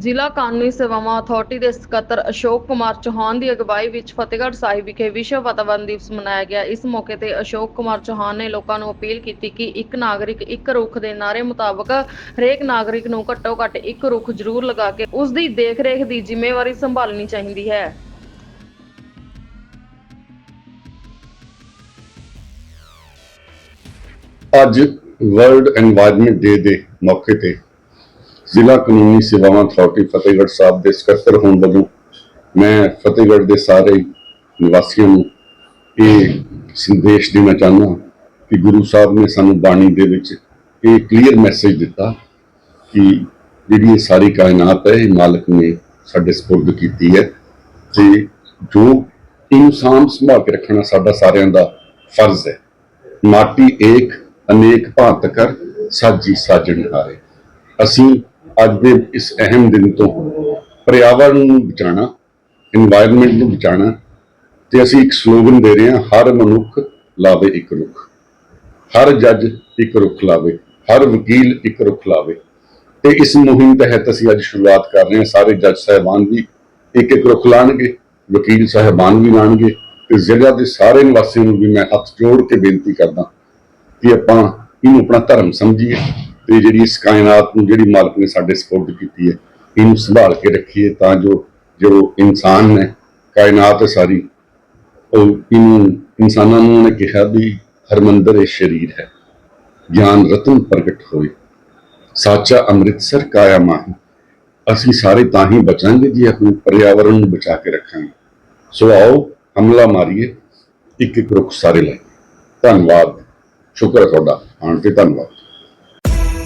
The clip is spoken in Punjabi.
ਜ਼ਿਲ੍ਹਾ ਕਾਨੂੰਨੀ ਸੇਵਾਵਾਂ ਅਥਾਰਟੀ ਦੇ ਸਕੱਤਰ ਅਸ਼ੋਕ ਕੁਮਾਰ ਚੌਹਾਨ ਦੀ ਅਗਵਾਈ ਵਿੱਚ ਫਤਿਹਗੜ੍ਹ ਸਾਹਿਬ ਵਿਖੇ ਵਿਸ਼ਵ ਵਾਤਾਵਰਣ ਦਿਵਸ ਮਨਾਇਆ ਗਿਆ। ਇਸ ਮੌਕੇ ਤੇ ਅਸ਼ੋਕ ਕੁਮਾਰ ਚੌਹਾਨ ਨੇ ਲੋਕਾਂ ਨੂੰ ਅਪੀਲ ਕੀਤੀ ਕਿ ਇੱਕ ਨਾਗਰਿਕ ਇੱਕ ਰੁੱਖ ਦੇ ਨਾਰੇ ਮੁਤਾਬਕ ਹਰੇਕ ਨਾਗਰਿਕ ਨੂੰ ਘੱਟੋ ਘੱਟ ਇੱਕ ਰੁੱਖ ਜ਼ਰੂਰ ਲਗਾ ਕੇ ਉਸ ਦੀ ਦੇਖਰੇਖ ਦੀ ਜ਼ਿੰਮੇਵਾਰੀ ਸੰਭਾਲਣੀ ਚਾਹੀਦੀ ਹੈ। ਅੱਜ ਵਰਲਡ এনवायरमेंट ਡੇ ਦੇ ਮੌਕੇ ਤੇ ਜ਼ਿਲ੍ਹਾ ਕਾਨੂੰਨੀ ਸੇਵਾਵਾਂ ਅਥਾਰਟੀ ਫਤਿਹਗੜ੍ਹ ਸਾਹਿਬ ਦੇ ਸਕੱਤਰ ਹੋਣ ਵੱਲੋਂ ਮੈਂ ਫਤਿਹਗੜ੍ਹ ਦੇ ਸਾਰੇ ਨਿਵਾਸੀਆਂ ਨੂੰ ਇਹ ਸੰਦੇਸ਼ ਦੇਣਾ ਚਾਹੁੰਦਾ ਕਿ ਗੁਰੂ ਸਾਹਿਬ ਨੇ ਸਾਨੂੰ ਬਾਣੀ ਦੇ ਵਿੱਚ ਇਹ ਕਲੀਅਰ ਮੈਸੇਜ ਦਿੱਤਾ ਕਿ ਜਿਹੜੀ ਇਹ ਸਾਰੀ ਕਾਇਨਾਤ ਹੈ, ਇਹ ਮਾਲਕ ਨੇ ਸਾਡੇ ਸਪੁਰਦ ਕੀਤੀ ਹੈ ਤੇ ਜੋ ਇਨਸਾਨ ਸੰਭਾਲ ਕੇ ਰੱਖਣਾ ਸਾਡਾ ਸਾਰਿਆਂ ਦਾ ਫਰਜ਼ ਹੈ। ਮਾਟੀ ਏਕ, ਅਨੇਕ ਭਾਂਤ ਕਰ, ਸਾਜੀ ਸਾਜਣ ਹਾਰੇ। ਅਸੀਂ ਅੱਜ ਦੇ ਇਸ ਅਹਿਮ ਦਿਨ ਤੋਂ ਪਰਿਆਵਰਣ ਨੂੰ ਬਚਾਣਾ এনवायरमेंट ਨੂੰ ਬਚਾਣਾ ਤੇ ਅਸੀਂ ਇੱਕ ਸਲੋਗਨ ਦੇ ਰਹੇ ਹਾਂ, ਹਰ ਮਨੁੱਖ ਲਾਵੇ ਇੱਕ ਰੁੱਖ। ਹਰ ਜੱਜ ਇੱਕ ਰੁੱਖ ਲਾਵੇ, ਹਰ ਵਕੀਲ ਇੱਕ ਰੁੱਖ ਲਾਵੇ। ਤੇ ਇਸ ਮੁਹਿੰਮ ਤਹਿਤ ਅਸੀਂ ਅੱਜ ਸ਼ੁਰੂਆਤ ਕਰ ਰਹੇ ਹਾਂ। ਸਾਰੇ ਜੱਜ ਸਹਿਬਾਨ ਵੀ ਇੱਕ ਇੱਕ ਰੁੱਖ ਲਾਣਗੇ, ਵਕੀਲ ਸਹਿਬਾਨ ਵੀ ਲਾਣਗੇ ਤੇ ਜ਼ਿਲ੍ਹਾ ਦੇ ਸਾਰੇ ਨਿਵਾਸੀਆਂ ਨੂੰ ਵੀ ਮੈਂ ਹੱਥ ਜੋੜ ਕੇ ਬੇਨਤੀ ਕਰਦਾ ਕਿ ਆਪਾਂ ਇਹਨੂੰ ਆਪਣਾ ਧਰਮ ਸਮਝੀਏ। ਤੇ ਜਿਹੜੀ ਇਸ ਕਾਇਨਾਤ ਨੂੰ ਜਿਹੜੀ ਮਾਲਕ ਨੇ ਸਾਡੇ ਸਪੋਰਟ ਕੀਤੀ ਹੈ, ਇਹਨੂੰ ਸੰਭਾਲ ਕੇ ਰੱਖੀਏ ਤਾਂ ਜੋ ਜੋ ਇਨਸਾਨ ਨੇ, ਕਾਇਨਾਤ ਸਾਰੀ, ਉਹ ਇਹਨੂੰ, ਇਨਸਾਨਾਂ ਨੂੰ ਉਹਨੇ ਕਿਹਾ ਵੀ ਹਰਮੰਦਰ ਇਹ ਸ਼ਰੀਰ ਹੈ, ਗਿਆਨ ਰਤਨ ਪ੍ਰਗਟ ਹੋਏ ਸਾਚਾ ਅੰਮ੍ਰਿਤਸਰ ਕਾਇਆ ਮਾਹੀ, ਅਸੀਂ ਸਾਰੇ ਤਾਂ ਹੀ ਬਚਾਂਗੇ ਜੇ ਆਪਣੇ ਪਰਿਆਵਰਣ ਨੂੰ ਬਚਾ ਕੇ ਰੱਖਾਂਗੇ। ਸੋ ਆਓ, ਹਮਲਾ ਮਾਰੀਏ, ਇੱਕ ਇੱਕ ਰੁੱਖ ਸਾਰੇ ਲਾਈਏ। ਧੰਨਵਾਦ। ਸ਼ੁਕਰ ਹੈ ਤੁਹਾਡਾ ਆਣ ਤੇ ਧੰਨਵਾਦ।